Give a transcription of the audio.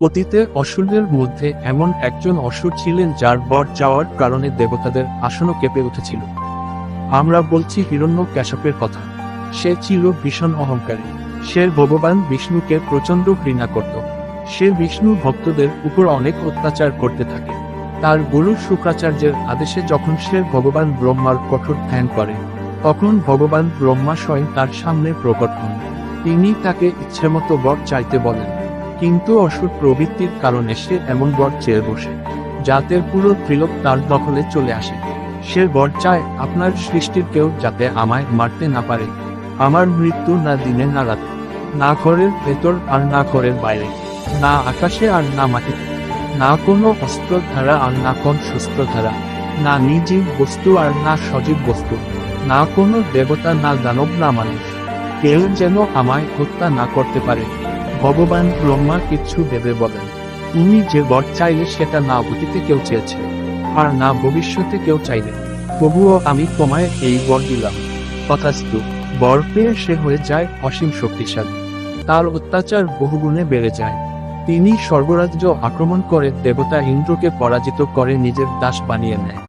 অতীতে অসুরদের মধ্যে এমন একজন অসুর ছিলেন যার বর যাওয়ার কারণে দেবতাদের আসনও কেঁপে উঠেছিল। আমরা বলছি হিরণ্য ক্যাশপের কথা। সে ছিল ভীষণ অহংকারী। সে ভগবান বিষ্ণুকে প্রচণ্ড ঘৃণা করত। সে বিষ্ণু ভক্তদের উপর অনেক অত্যাচার করতে থাকে। তার গুরু শুক্রাচার্যের আদেশে যখন সে ভগবান ব্রহ্মার কঠোর ধ্যান করে, তখন ভগবান ব্রহ্মা স্বয়ং তার সামনে প্রকট হন। তিনি তাকে ইচ্ছেমতো বর চাইতে বলেন। কিন্তু অসুর প্রবৃত্তির কারণে সে এমন বর চেয়ে বসে যাতে পুরো ত্রিলোক তার দখলে চলে আসে। সে বর চায়, আপনার সৃষ্টির কেউ যাতে আমায় মারতে না পারে, আমার মৃত্যু না দিনে না রাতে, না ঘরের ভেতর আর না ঘরের বাইরে, না আকাশে আর না মাটিতে না কোনো অস্ত্র ধারা আর না কোন ধারা না নির্জীব বস্তু আর না সজীব বস্তু, না কোনো দেবতা না দানব না মানুষ, কেউ যেন আমায় হত্যা না করতে পারে ভগবান ব্রহ্মা কিচ্ছু ভেবে বলেন। তুমি যে বর চাইলে সেটা না অতীতে কেউ চেয়েছে, আর না ভবিষ্যতে কেউ চাইলে। তবুও আমি তোমায় এই বর দিলাম। তথাস্তু, বর পেয়ে সে হয়ে যায় অসীম শক্তিশালী। তার অত্যাচার বহুগুণে বেড়ে যায়। তিনি সর্বরাজ্য আক্রমণ করে দেবতা ইন্দ্রকে পরাজিত করে নিজের দাস বানিয়ে নেয়।